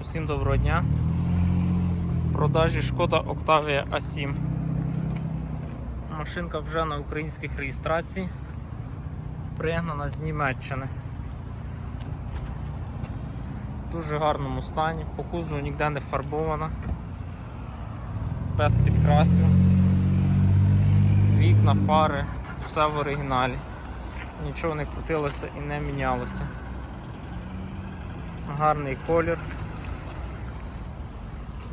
Усім доброго дня. В продажі шкода Octavia A7. Машинка вже на українських реєстрації. Пригнана з Німеччини. В дуже гарному стані, по кузову ніде не фарбована, без підкрасів, вікна, фари, все в оригіналі. Нічого не крутилося і не мінялося. Гарний колір.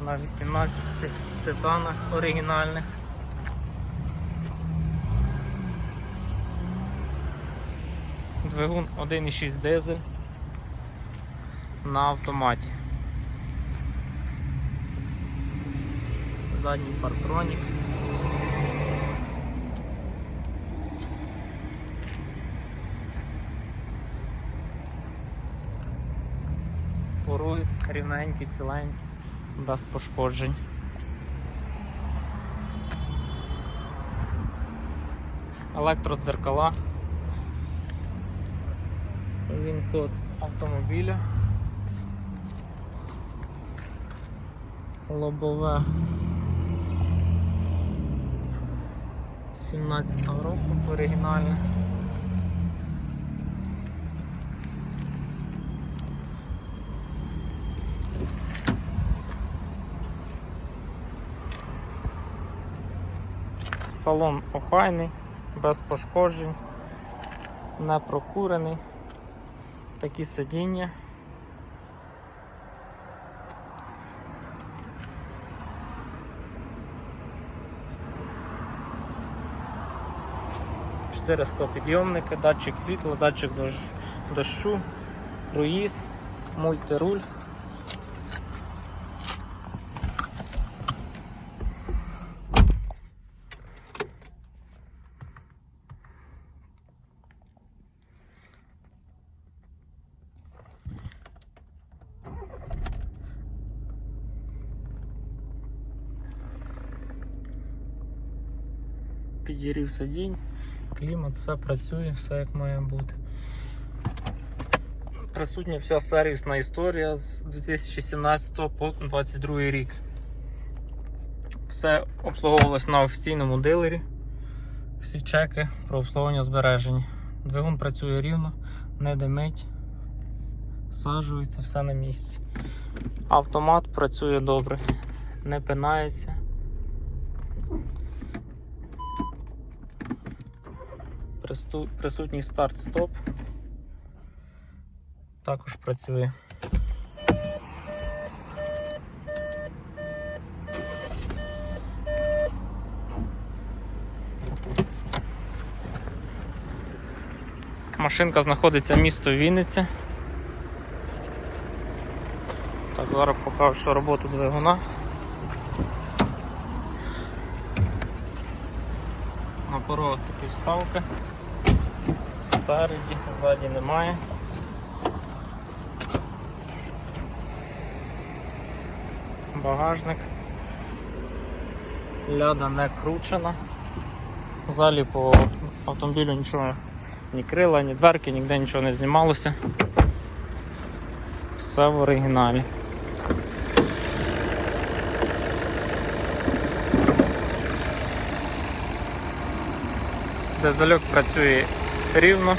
На 18 титанах оригінальних. Двигун 1,6 дизель на автоматі. Задній партронік. Поруги рівненькі, ціленькі, без пошкоджень. Електродзеркала. Він код автомобіля. Лобове 17 року оригінальне. Салон охайний, без пошкоджень, не прокурений. Такі сидіння. Чотири склопідйомники, датчик світла, датчик дощу, круїз, мультируль. Підігрів сидінь, клімат, все працює, все як має бути. Присутня вся сервісна історія з 2017 по 2022 рік. Все обслуговувалось на офіційному дилері. Всі чеки про обслуговування збережені. Двигун працює рівно, не димить, саджується, все на місці. Автомат працює добре, не пинається. Присутній старт-стоп. Також працює. Машинка знаходиться місто Вінниця. Так, зараз покажу, що роботу двигуна. На порогах такі вставки. Спереді, ззаді немає. Багажник. Ляда не кручена. Взагалі по автомобілю нічого ні крила, ні дверки, ніде нічого не знімалося. Все в оригіналі. Дизельок працює рівно.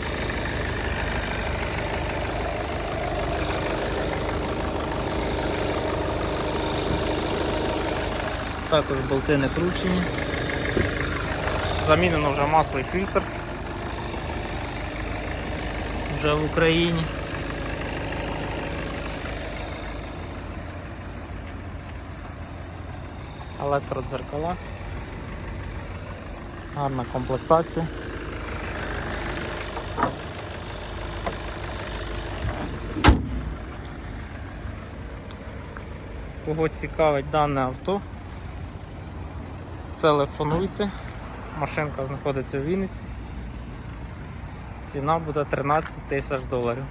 Також болти не кручені. Замінено вже масло і фільтр. Вже в Україні. Електродзеркала. Гарна комплектація. Кого цікавить дане авто, телефонуйте. Машинка знаходиться в Вінниці. Ціна буде 13 тисяч доларів.